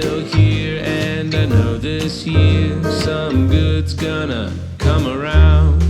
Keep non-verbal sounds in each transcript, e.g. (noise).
still here, and I know this year some good's gonna come around.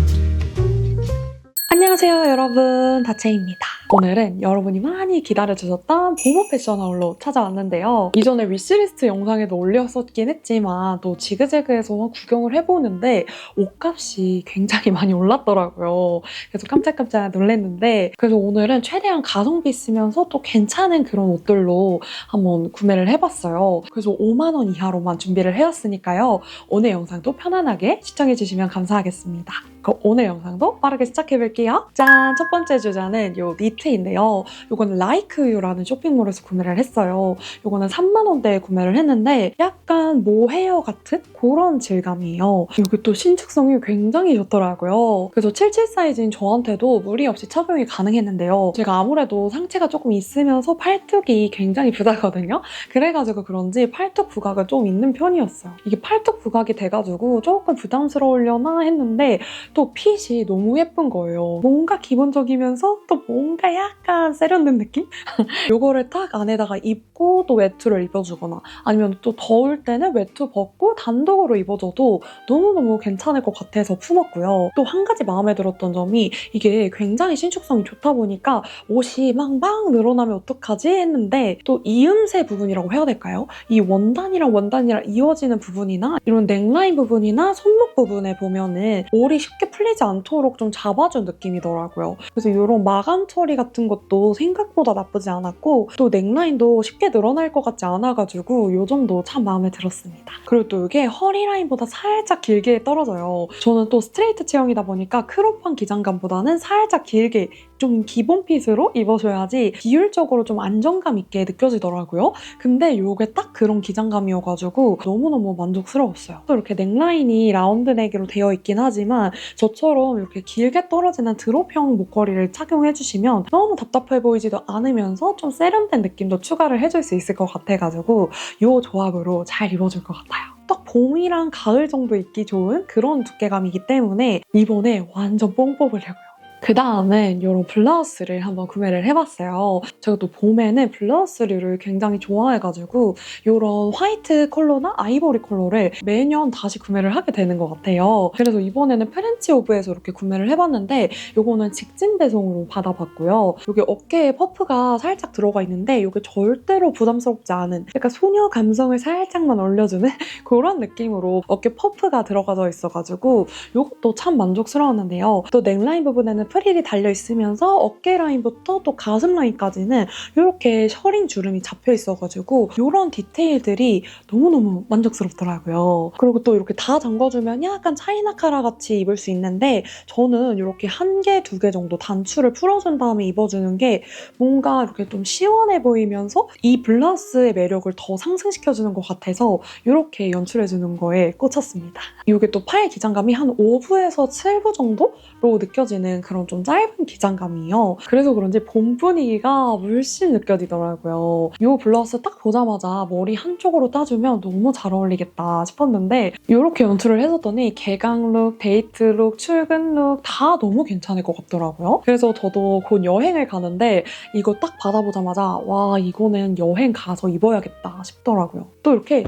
안녕하세요 여러분 다채입니다 오늘은 여러분이 많이 기다려주셨던 봄옷 패션 하울로 찾아왔는데요. 이전에 위시리스트 영상에도 올렸었긴 했지만 또 지그재그에서 구경을 해보는데 옷값이 굉장히 많이 올랐더라고요. 그래서 깜짝깜짝 놀랐는데 그래서 오늘은 최대한 가성비 있으면서 또 괜찮은 그런 옷들로 한번 구매를 해봤어요. 그래서 5만 원 이하로만 준비를 해왔으니까요. 오늘 영상도 편안하게 시청해주시면 감사하겠습니다 그럼 오늘 영상도 빠르게 시작해볼게요. 짠! 첫 번째 주자는 요 니트인데요. 요거는 라이크유라는 쇼핑몰에서 구매를 했어요. 요거는 3만원대에 구매를 했는데 약간 모헤어 같은 그런 질감이에요. 여기 또 신축성이 굉장히 좋더라고요. 그래서 77 사이즈인 저한테도 무리 없이 착용이 가능했는데요. 제가 아무래도 상체가 조금 있으면서 팔뚝이 굉장히 부다거든요. 그래가지고 그런지 팔뚝 부각은 좀 있는 편이었어요. 이게 팔뚝 부각이 돼가지고 조금 부담스러우려나 했는데 또 핏이 너무 예쁜 거예요. 뭔가 기본적이면서 또 뭔가 약간 세련된 느낌? (laughs) 요거를 딱 안에다가 입고 또 외투를 입어주거나 아니면 또 더울 때는 외투 벗고 단독으로 입어줘도 너무너무 괜찮을 것 같아서 품었고요. 또 한 가지 마음에 들었던 점이 이게 굉장히 신축성이 좋다 보니까 옷이 막막 늘어나면 어떡하지 했는데 또 이음새 부분이라고 해야 될까요? 이 원단이랑 원단이랑 이어지는 부분이나 이런 넥라인 부분이나 손목 부분에 보면은 올이 쉽게 풀리지 않도록 좀 잡아준 느낌이더라고요. 그래서 이런 마감 처리 같은 것도 생각보다 나쁘지 않았고 또 넥라인도 쉽게 늘어날 것 같지 않아가지고 이 점도 참 마음에 들었습니다. 그리고 또 이게 허리 라인보다 살짝 길게 떨어져요. 저는 또 스트레이트 체형이다 보니까 크롭한 기장감보다는 살짝 길게 좀 기본 핏으로 입어줘야지 비율적으로 좀 안정감 있게 느껴지더라고요. 근데 이게 딱 그런 기장감이어가지고 너무너무 만족스러웠어요. 또 이렇게 넥라인이 라운드 넥으로 되어 있긴 하지만 저처럼 이렇게 길게 떨어지는 드롭형 목걸이를 착용해주시면 너무 답답해 보이지도 않으면서 좀 세련된 느낌도 추가를 해줄 수 있을 것 같아가지고 이 조합으로 잘 입어줄 것 같아요. 딱 봄이랑 가을 정도 입기 좋은 그런 두께감이기 때문에 이번에 완전 뽕 뽑으려고요. 그 다음은 이런 블라우스를 한번 구매를 해봤어요. 제가 또 봄에는 블라우스류를 굉장히 좋아해가지고 이런 화이트 컬러나 아이보리 컬러를 매년 다시 구매를 하게 되는 것 같아요. 그래서 이번에는 프렌치 오브에서 이렇게 구매를 해봤는데 이거는 직진 배송으로 받아봤고요. 여기 어깨에 퍼프가 살짝 들어가 있는데 이게 절대로 부담스럽지 않은 약간 소녀 감성을 살짝만 올려주는 (laughs) 그런 느낌으로 어깨 퍼프가 들어가져 있어가지고 이것도 참 만족스러웠는데요. 또 넥라인 부분에는 프릴이 달려 있으면서 어깨 라인부터 또 가슴 라인까지는 이렇게 셔링 주름이 잡혀 있어가지고 이런 디테일들이 너무너무 만족스럽더라고요. 그리고 또 이렇게 다 잠궈주면 약간 차이나 카라 같이 입을 수 있는데 저는 이렇게 한 개, 두 개 정도 단추를 풀어준 다음에 입어주는 게 뭔가 이렇게 좀 시원해 보이면서 이 블라우스의 매력을 더 상승시켜주는 것 같아서 이렇게 연출해주는 거에 꽂혔습니다. 이게 또 팔 기장감이 한 5부에서 7부 정도로 느껴지는 그런 좀 짧은 기장감이에요. 그래서 그런지 봄 분위기가 물씬 느껴지더라고요. 이 블라우스 딱 보자마자 머리 한쪽으로 따주면 너무 잘 어울리겠다 싶었는데 이렇게 연출을 해줬더니 개강룩, 데이트룩, 출근룩 다 너무 괜찮을 것 같더라고요. 그래서 저도 곧 여행을 가는데 이거 딱 받아보자마자 와 이거는 여행 가서 입어야겠다 싶더라고요. 또 이렇게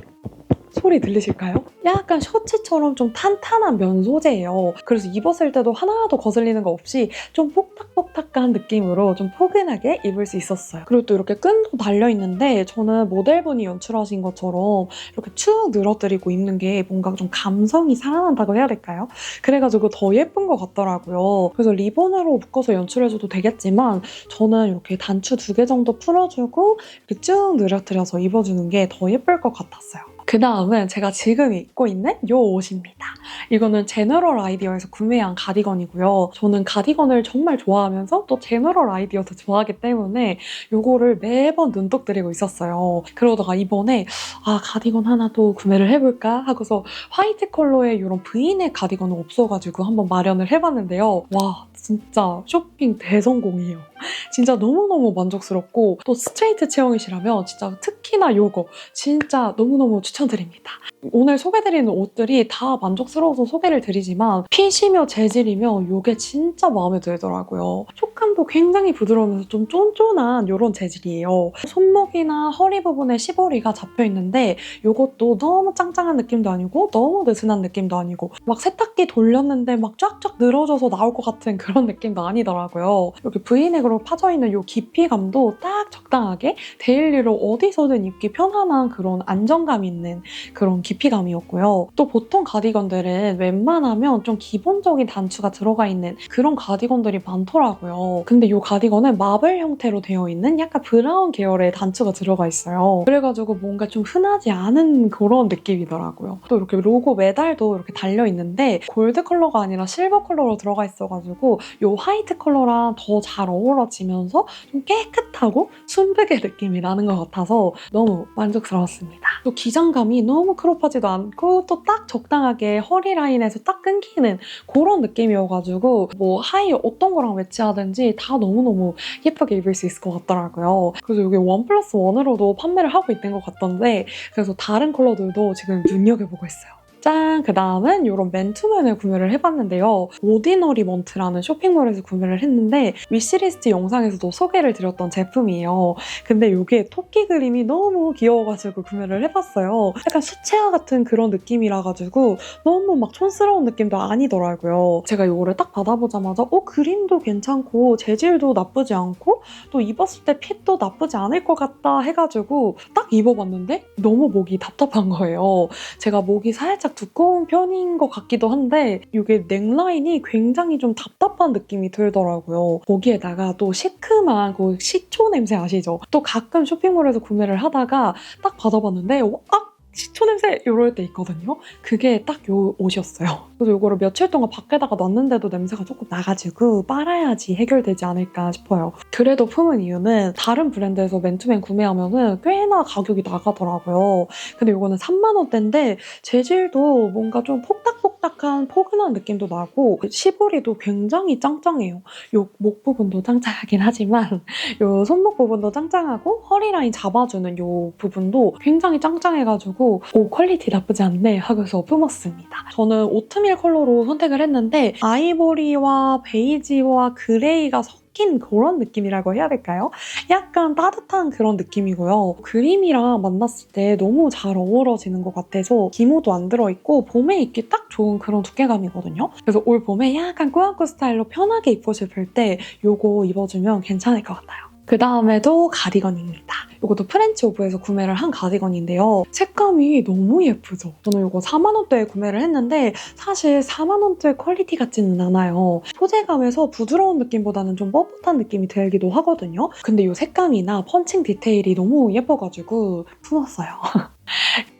소리 들리실까요? 약간 셔츠처럼 좀 탄탄한 면 소재예요. 그래서 입었을 때도 하나도 거슬리는 거 없이 좀 뽁닥뽁닥한 느낌으로 좀 포근하게 입을 수 있었어요. 그리고 또 이렇게 끈도 달려있는데 저는 모델분이 연출하신 것처럼 이렇게 축 늘어뜨리고 입는 게 뭔가 좀 감성이 살아난다고 해야 될까요? 그래가지고 더 예쁜 것 같더라고요. 그래서 리본으로 묶어서 연출해줘도 되겠지만 저는 이렇게 단추 두 개 정도 풀어주고 이렇게 쭉 늘어뜨려서 입어주는 게 더 예쁠 것 같았어요. 그 다음은 제가 지금 입고 있는 이 옷입니다. 이거는 제너럴 아이디어에서 구매한 가디건이고요. 저는 가디건을 정말 좋아하면서 또 제너럴 아이디어도 좋아하기 때문에 이거를 매번 눈독 들이고 있었어요. 그러다가 이번에 아 가디건 하나 또 구매를 해볼까 하고서 화이트 컬러의 이런 브이넥 가디건은 없어가지고 한번 마련을 해봤는데요. 와 진짜 쇼핑 대성공이에요. (laughs) 진짜 너무너무 만족스럽고 또 스트레이트 체형이시라면 진짜 특히나 요거 진짜 너무너무 추천드립니다. 오늘 소개드리는 옷들이 다 만족스러워서 소개를 드리지만 핏이며 재질이며 요게 진짜 마음에 들더라고요. 촉감도 굉장히 부드러우면서 좀 쫀쫀한 이런 재질이에요. 손목이나 허리 부분에 시보리가 잡혀 있는데 요것도 너무 짱짱한 느낌도 아니고 너무 느슨한 느낌도 아니고 막 세탁기 돌렸는데 막 쫙쫙 늘어져서 나올 것 같은 그런 느낌도 아니더라고요. 이렇게 브이넥 으로 파져 있는 요 깊이감도 딱 적당하게 데일리로 어디서든 입기 편안한 그런 안정감 있는 그런 깊이감이었고요. 또 보통 가디건들은 웬만하면 좀 기본적인 단추가 들어가 있는 그런 가디건들이 많더라고요. 근데 이 가디건은 마블 형태로 되어 있는 약간 브라운 계열의 단추가 들어가 있어요. 그래가지고 뭔가 좀 흔하지 않은 그런 느낌이더라고요. 또 이렇게 로고 메달도 이렇게 달려 있는데 골드 컬러가 아니라 실버 컬러로 들어가 있어가지고 이 화이트 컬러랑 더 잘 어 우러지면서 좀 깨끗하고 순백의 느낌이 나는 것 같아서 너무 만족스러웠습니다. 또 기장감이 너무 크롭하지도 않고 또 딱 적당하게 허리 라인에서 딱 끊기는 그런 느낌이어가지고 뭐 하이 어떤 거랑 매치하든지 다 너무너무 예쁘게 입을 수 있을 것 같더라고요. 그래서 여기 원 플러스 원으로도 판매를 하고 있는 것 같던데 그래서 다른 컬러들도 지금 눈여겨보고 있어요. 짠! 그 다음은 이런 맨투맨을 구매를 해봤는데요. 오디너리 먼트라는 쇼핑몰에서 구매를 했는데 위시리스트 영상에서도 소개를 드렸던 제품이에요. 근데 이게 토끼 그림이 너무 귀여워가지고 구매를 해봤어요. 약간 수채화 같은 그런 느낌이라 가지고 너무 막 촌스러운 느낌도 아니더라고요. 제가 이거를 딱 받아보자마자 어 그림도 괜찮고 재질도 나쁘지 않고 또 입었을 때 핏도 나쁘지 않을 것 같다 해가지고 딱 입어봤는데 너무 목이 답답한 거예요. 제가 목이 살짝 두꺼운 편인 것 같기도 한데 이게 넥라인이 굉장히 좀 답답한 느낌이 들더라고요. 거기에다가 또 시큼한 그 식초 냄새 아시죠? 또 가끔 쇼핑몰에서 구매를 하다가 딱 받아봤는데 와, 아! 식초 냄새 이럴 때 있거든요. 그게 딱 요 옷이었어요. 그래서 이거를 며칠 동안 밖에다가 놨는데도 냄새가 조금 나가지고 빨아야지 해결되지 않을까 싶어요. 그래도 품은 이유는 다른 브랜드에서 맨투맨 구매하면은 꽤나 가격이 나가더라고요. 근데 이거는 3만 원대인데 재질도 뭔가 좀 폭닥폭닥한 포근한 느낌도 나고 시보리도 굉장히 짱짱해요. 요 목 부분도 짱짱하긴 하지만 요 손목 부분도 짱짱하고 허리 라인 잡아주는 요 부분도 굉장히 짱짱해가지고 오 퀄리티 나쁘지 않네 하고서 품었습니다. 저는 오트밀 컬러로 선택을 했는데 아이보리와 베이지와 그레이가 섞인 그런 느낌이라고 해야 될까요? 약간 따뜻한 그런 느낌이고요. 그림이랑 만났을 때 너무 잘 어우러지는 것 같아서 기모도 안 들어있고 봄에 입기 딱 좋은 그런 두께감이거든요. 그래서 올 봄에 약간 꾸안꾸 스타일로 편하게 입고 싶을 때 이거 입어주면 괜찮을 것 같아요. 그 다음에도 가디건입니다. 이것도 프렌치 오브에서 구매를 한 가디건인데요. 색감이 너무 예쁘죠? 저는 이거 4만원대에 구매를 했는데 사실 4만원대 퀄리티 같지는 않아요. 소재감에서 부드러운 느낌보다는 좀 뻣뻣한 느낌이 들기도 하거든요. 근데 이 색감이나 펀칭 디테일이 너무 예뻐가지고 품었어요. (laughs)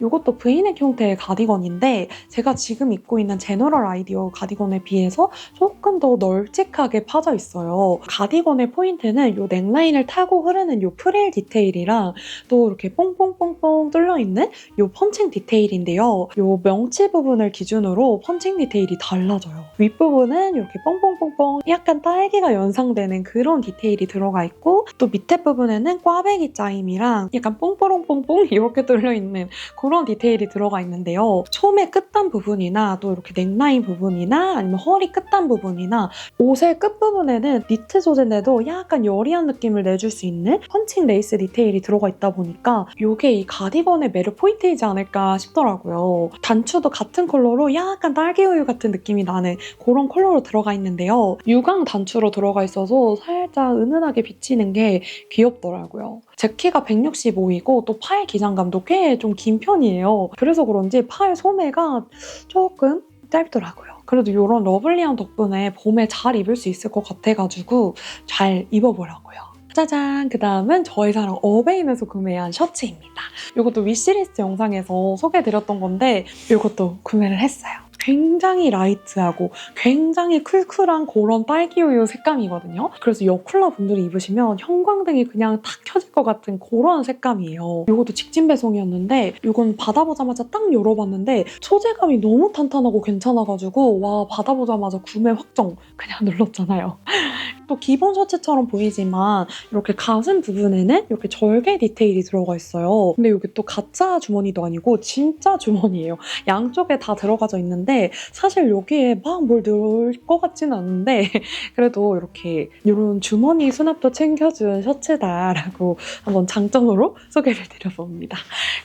이것도 브이넥 형태의 가디건인데 제가 지금 입고 있는 제너럴 아이디어 가디건에 비해서 조금 더 널찍하게 파져 있어요. 가디건의 포인트는 이 넥라인을 타고 흐르는 이 프릴 디테일이랑 또 이렇게 뽕뽕뽕뽕 뚫려있는 이 펀칭 디테일인데요. 이 명치 부분을 기준으로 펀칭 디테일이 달라져요. 윗부분은 이렇게 뽕뽕뽕뽕 약간 딸기가 연상되는 그런 디테일이 들어가 있고 또 밑에 부분에는 꽈배기 짜임이랑 약간 뽕뽀롱뽕뽕 (laughs) 이렇게 뚫려있는 그런 디테일이 들어가 있는데요. 소매 끝단 부분이나 또 이렇게 넥라인 부분이나 아니면 허리 끝단 부분이나 옷의 끝부분에는 니트 소재인데도 약간 여리한 느낌을 내줄 수 있는 펀칭 레이스 디테일이 들어가 있다 보니까 이게 이 가디건의 매력 포인트이지 않을까 싶더라고요. 단추도 같은 컬러로 약간 딸기우유 같은 느낌이 나는 그런 컬러로 들어가 있는데요. 유광 단추로 들어가 있어서 살짝 은은하게 비치는 게 귀엽더라고요. 제 키가 165이고 또 팔 기장감도 꽤 좀 긴 편이에요. 그래서 그런지 팔 소매가 조금 짧더라고요. 그래도 이런 러블리한 덕분에 봄에 잘 입을 수 있을 것 같아가지고 잘 입어보려고요. 짜잔! 그 다음은 저의 사랑 어베인에서 구매한 셔츠입니다. 이것도 위시리스트 영상에서 소개해드렸던 건데 이것도 구매를 했어요. 굉장히 라이트하고 굉장히 쿨쿨한 그런 딸기 우유 색감이거든요. 그래서 여쿨러 분들이 입으시면 형광등이 그냥 탁 켜질 것 같은 그런 색감이에요. 이것도 직진 배송이었는데 이건 받아보자마자 딱 열어봤는데 소재감이 너무 탄탄하고 괜찮아가지고 와 받아보자마자 구매 확정 그냥 눌렀잖아요. (laughs) 또 기본 셔츠처럼 보이지만 이렇게 가슴 부분에는 이렇게 절개 디테일이 들어가 있어요. 근데 이게 또 가짜 주머니도 아니고 진짜 주머니예요. 양쪽에 다 들어가져 있는데 사실 여기에 막 뭘 넣을 것 같지는 않은데 (laughs) 그래도 이렇게 이런 주머니 수납도 챙겨준 셔츠다라고 한번 장점으로 (laughs) 소개를 드려봅니다.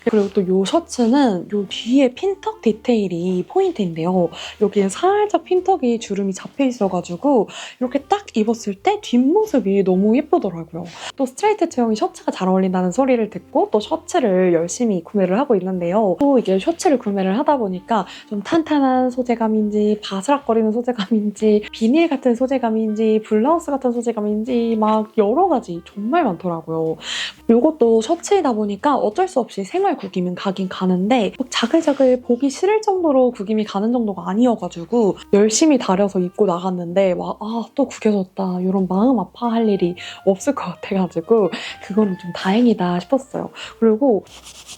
그리고 또 이 셔츠는 이 뒤에 핀턱 디테일이 포인트인데요. 여기에 살짝 핀턱이 주름이 잡혀 있어가지고 이렇게 딱 입었을 때 뒷모습이 너무 예쁘더라고요. 또 스트레이트 체형이 셔츠가 잘 어울린다는 소리를 듣고 또 셔츠를 열심히 구매를 하고 있는데요. 또 이게 셔츠를 구매를 하다 보니까 좀 탄탄한 소재감인지 바스락거리는 소재감인지 비닐 같은 소재감인지 블라우스 같은 소재감인지 막 여러 가지 정말 많더라고요. 이것도 셔츠이다 보니까 어쩔 수 없이 생활 구김은 가긴 가는데 막 자글자글 보기 싫을 정도로 구김이 가는 정도가 아니어가지고 열심히 다려서 입고 나갔는데 와아또 구겨졌다 이런 마음 아파할 일이 없을 것 같아가지고 그거는 좀 다행이다 싶었어요. 그리고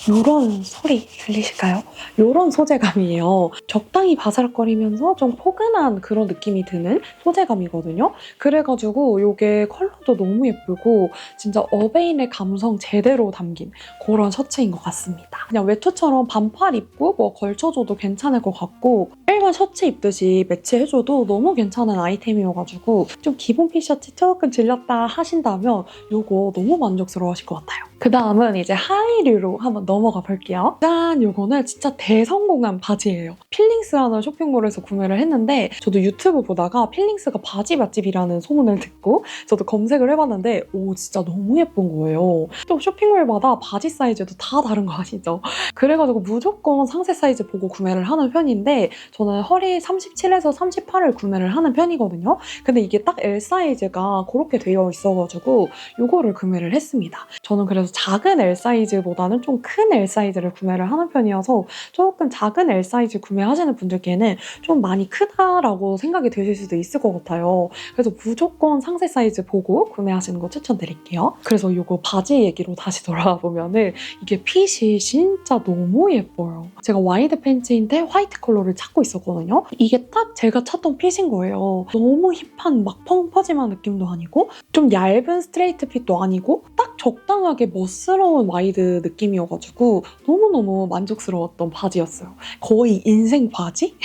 이런 소리 들리실까요? 이런 소재감이에요. 적당히 바스락거리면서 좀 포근한 그런 느낌이 드는 소재감이거든요. 그래가지고 이게 컬러도 너무 예쁘고 진짜 어베인의 감성 제대로 담긴 그런 셔츠인 것 같습니다. 그냥 외투처럼 반팔 입고 뭐 걸쳐줘도 괜찮을 것 같고 일반 셔츠 입듯이 매치해줘도 너무 괜찮은 아이템이어가지고 좀 기본 피셔츠 조금 질렸다 하신다면 이거 너무 만족스러워하실 것 같아요. 그 다음은 이제 하이류로 한번 넘어가 볼게요. 짠! 이거는 진짜 대성공한 바지예요. 필링스 라는 쇼핑몰에서 구매를 했는데 저도 유튜브 보다가 필링스가 바지 맛집이라는 소문을 듣고 저도 검색을 해봤는데 오 진짜 너무 예쁜 거예요. 또 쇼핑몰마다 바지 사이즈도 다 다른 거 아시죠? 그래가지고 무조건 상세 사이즈 보고 구매를 하는 편인데 저는 허리 37에서 38을 구매를 하는 편이거든요. 근데 이게 딱 L 사이즈가 그렇게 되어 있어가지고 이거를 구매를 했습니다. 저는 그래서 작은 L 사이즈보다는 좀 큰 L 사이즈를 구매를 하는 편이어서 조금 작은 L 사이즈 구매하시는 분 들께는 좀 많이 크다라고 생각이 드실 수도 있을 것 같아요. 그래서 무조건 상세 사이즈 보고 구매하시는 거 추천드릴게요. 그래서 이거 바지 얘기로 다시 (laughs) 돌아와 보면은 이게 핏이 진짜 너무 예뻐요. 제가 와이드 팬츠인데 화이트 컬러를 찾고 있었거든요. 이게 딱 제가 찾던 핏인 거예요. 너무 힙한 막 펑퍼짐한 느낌도 아니고 좀 얇은 스트레이트 핏도 아니고 딱 적당하게 멋스러운 와이드 느낌이어가지고 너무너무 만족스러웠던 바지였어요. 거의 인생 바지? ¿sí?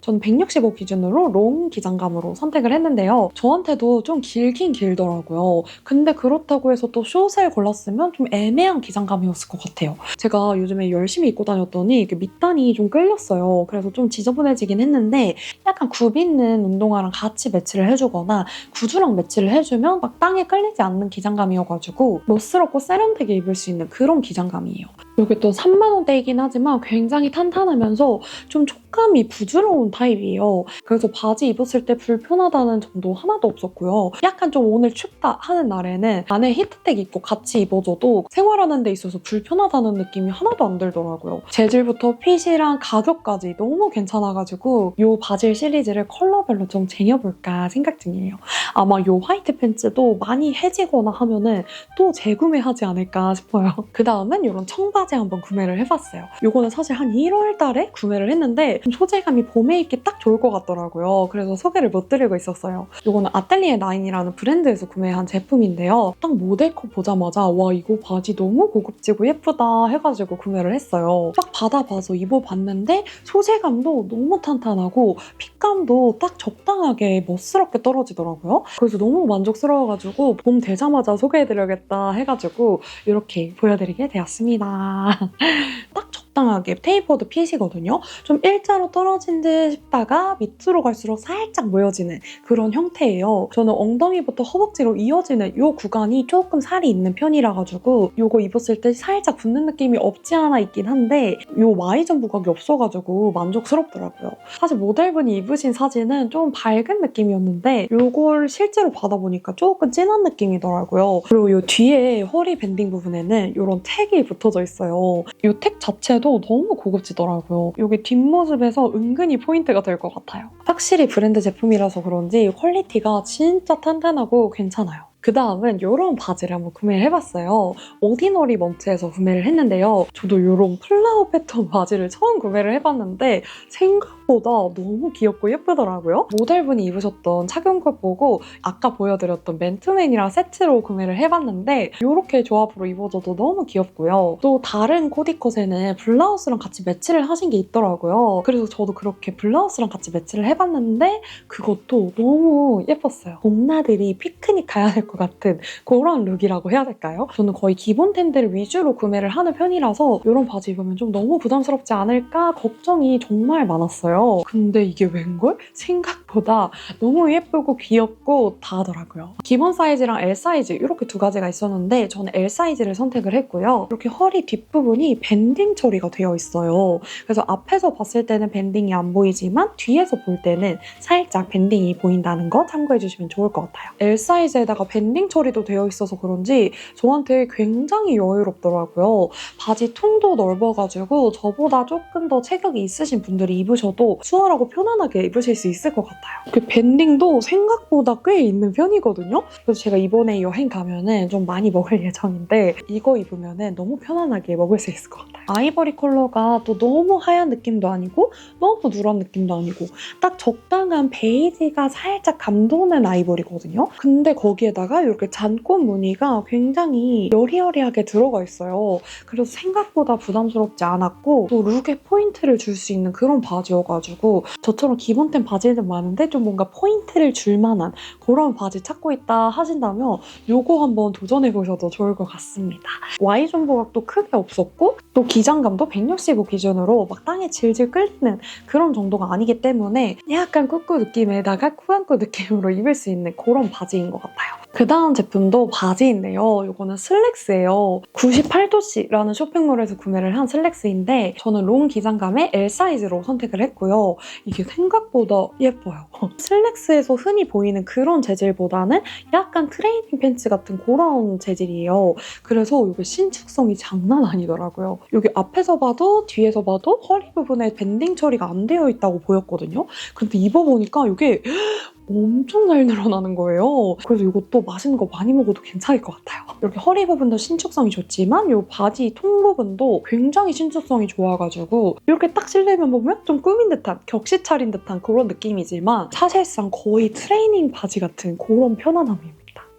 저는 165 기준으로 롱 기장감으로 선택을 했는데요. 저한테도 좀 길긴 길더라고요. 근데 그렇다고 해서 또 숏을 골랐으면 좀 애매한 기장감이었을 것 같아요. 제가 요즘에 열심히 입고 다녔더니 밑단이 좀 끌렸어요. 그래서 좀 지저분해지긴 했는데 약간 굽 있는 운동화랑 같이 매치를 해주거나 구두랑 매치를 해주면 막 땅에 끌리지 않는 기장감이어가지고 멋스럽고 세련되게 입을 수 있는 그런 기장감이에요. 이게 또 3만 원대이긴 하지만 굉장히 탄탄하면서 좀 촉감이 부드러 운 타입이에요. 그래서 바지 입었을 때 불편하다는 점도 하나도 없었고요. 약간 좀 오늘 춥다 하는 날에는 안에 히트텍 입고 같이 입어줘도 생활하는 데 있어서 불편하다는 느낌이 하나도 안 들더라고요. 재질부터 핏이랑 가격까지 너무 괜찮아가지고 이 바질 시리즈를 컬러별로 좀 쟁여볼까 생각 중이에요. 아마 이 화이트 팬츠도 많이 해지거나 하면은 또 재구매하지 않을까 싶어요. (laughs) 그 다음은 이런 청바지 한번 구매를 해봤어요. 이거는 사실 한 1월 달에 구매를 했는데 좀 소재감이 봄에 입기 딱 좋을 것 같더라고요. 그래서 소개를 못 드리고 있었어요. 이거는 아틀리에 나인이라는 브랜드에서 구매한 제품인데요. 딱 모델컷 보자마자 와 이거 바지 너무 고급지고 예쁘다 해가지고 구매를 했어요. 딱 받아봐서 입어봤는데 소재감도 너무 탄탄하고 핏감도 딱 적당하게 멋스럽게 떨어지더라고요. 그래서 너무 만족스러워가지고 봄 되자마자 소개해드려야겠다 해가지고 이렇게 보여드리게 되었습니다. (laughs) 딱 적 당하게 테이퍼드 핏이거든요. 좀 일자로 떨어진 듯 싶다가 밑으로 갈수록 살짝 모여지는 그런 형태예요. 저는 엉덩이부터 허벅지로 이어지는 이 구간이 조금 살이 있는 편이라 가지고 이거 입었을 때 살짝 붙는 느낌이 없지 않아 있긴 한데 이 Y점 부각이 없어가지고 만족스럽더라고요. 사실 모델분이 입으신 사진은 좀 밝은 느낌이었는데 이걸 실제로 받아보니까 조금 진한 느낌이더라고요. 그리고 이 뒤에 허리 밴딩 부분에는 이런 택이 붙어져 있어요. 이 택 자체도 바지도 너무 고급지더라고요. 이게 뒷모습에서 은근히 포인트가 될 것 같아요. 확실히 브랜드 제품이라서 그런지 퀄리티가 진짜 탄탄하고 괜찮아요. 그 다음은 이런 바지를 한번 구매를 해봤어요. 오디너리 먼트에서 구매를 했는데요. 저도 이런 플라워 패턴 바지를 처음 구매를 해봤는데 생각보다 너무 귀엽고 예쁘더라고요. 모델분이 입으셨던 착용컷 보고 아까 보여드렸던 맨투맨이랑 세트로 구매를 해봤는데 이렇게 조합으로 입어줘도 너무 귀엽고요. 또 다른 코디컷에는 블라우스랑 같이 매치를 하신 게 있더라고요. 그래서 저도 그렇게 블라우스랑 같이 매치를 해봤는데 그것도 너무 예뻤어요. 봄나들이 피크닉 가야 될 것 같은 그런 룩이라고 해야 될까요? 저는 거의 기본 텐들 위주로 구매를 하는 편이라서 이런 바지 입으면 좀 너무 부담스럽지 않을까 걱정이 정말 많았어요. 근데 이게 웬걸? 생각보다 너무 예쁘고 귀엽고 다 하더라고요. 기본 사이즈랑 L 사이즈 이렇게 두 가지가 있었는데 저는 L 사이즈를 선택을 했고요. 이렇게 허리 뒷부분이 밴딩 처리가 되어 있어요. 그래서 앞에서 봤을 때는 밴딩이 안 보이지만 뒤에서 볼 때는 살짝 밴딩이 보인다는 거 참고해 주시면 좋을 것 같아요. L 사이즈에다가 밴딩 처리도 되어 있어서 그런지 저한테 굉장히 여유롭더라고요. 바지 통도 넓어가지고 저보다 조금 더 체격이 있으신 분들이 입으셔도 수월하고 편안하게 입으실 수 있을 것 같아요. 그 밴딩도 생각보다 꽤 있는 편이거든요. 그래서 제가 이번에 여행 가면은 좀 많이 먹을 예정인데 이거 입으면은 너무 편안하게 먹을 수 있을 것 같아요. 아이보리 컬러가 또 너무 하얀 느낌도 아니고 너무 누런 느낌도 아니고 딱 적당한 베이지가 살짝 감도는 아이보리거든요. 근데 거기에다가 이렇게 잔꽃 무늬가 굉장히 여리여리하게 들어가 있어요. 그래서 생각보다 부담스럽지 않았고 또 룩에 포인트를 줄 수 있는 그런 바지여가지고 저처럼 기본템 바지는 많은데 좀 뭔가 포인트를 줄 만한 그런 바지 찾고 있다 하신다면 요거 한번 도전해보셔도 좋을 것 같습니다. Y존 보각도 크게 없었고 또 기장감도 165 기준으로 막 땅에 질질 끌리는 그런 정도가 아니기 때문에 약간 꾸꾸 느낌에다가 쿠안꾸 느낌으로 입을 수 있는 그런 바지인 것 같아요. 그 다음 제품도 바지인데요. 이거는 슬랙스예요. 98도씨라는 쇼핑몰에서 구매를 한 슬랙스인데 저는 롱 기장감의 L 사이즈로 선택을 했고요. 이게 생각보다 예뻐요. (laughs) 슬랙스에서 흔히 보이는 그런 재질보다는 약간 트레이닝 팬츠 같은 그런 재질이에요. 그래서 이게 신축성이 장난 아니더라고요. 여기 앞에서 봐도 뒤에서 봐도 허리 부분에 밴딩 처리가 안 되어 있다고 보였거든요. 근데 입어보니까 이게 엄청 잘 늘어나는 거예요. 그래서 이것도 맛있는 거 많이 먹어도 괜찮을 것 같아요. 이렇게 허리 부분도 신축성이 좋지만 이 바지 통 부분도 굉장히 신축성이 좋아가지고 이렇게 딱 실내면 보면 좀 꾸민 듯한 격시 차린 듯한 그런 느낌이지만 사실상 거의 트레이닝 바지 같은 그런 편안함입니다.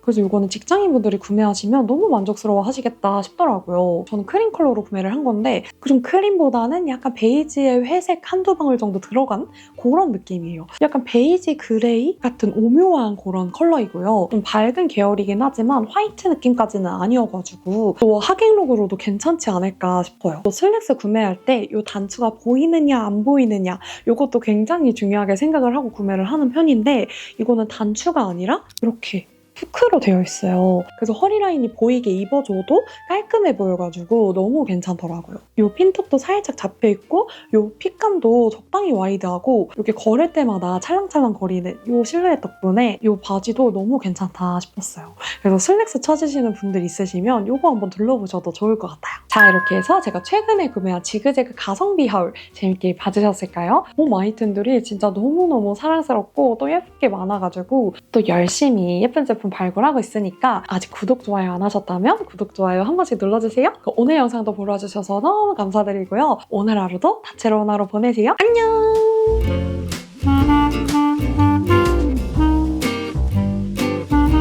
그래서 이거는 직장인분들이 구매하시면 너무 만족스러워 하시겠다 싶더라고요. 저는 크림 컬러로 구매를 한 건데 좀 크림보다는 약간 베이지에 회색 한두 방울 정도 들어간 그런 느낌이에요. 약간 베이지 그레이 같은 오묘한 그런 컬러이고요. 좀 밝은 계열이긴 하지만 화이트 느낌까지는 아니어가지고 또 하객룩으로도 괜찮지 않을까 싶어요. 또 슬랙스 구매할 때 이 단추가 보이느냐 안 보이느냐 이것도 굉장히 중요하게 생각을 하고 구매를 하는 편인데 이거는 단추가 아니라 이렇게 후크로 되어 있어요. 그래서 허리 라인이 보이게 입어줘도 깔끔해 보여가지고 너무 괜찮더라고요. 이 핀턱도 살짝 잡혀 있고 이 핏감도 적당히 와이드하고 이렇게 걸을 때마다 찰랑찰랑 거리는 이 실루엣 덕분에 이 바지도 너무 괜찮다 싶었어요. 그래서 슬랙스 찾으시는 분들 있으시면 이거 한번 둘러보셔도 좋을 것 같아요. 자 이렇게 해서 제가 최근에 구매한 지그재그 가성비 하울 재밌게 봐주셨을까요? 홈 아이템들이 진짜 너무너무 사랑스럽고 또 예쁘게 많아가지고 또 열심히 예쁜 제품 제품 발굴하고 있으니까 아직 구독, 좋아요 안 하셨다면 구독, 좋아요 한 번씩 눌러주세요. 그 오늘 영상도 보러 와주셔서 너무 감사드리고요. 오늘 하루도 다채로운 하루 보내세요. 안녕!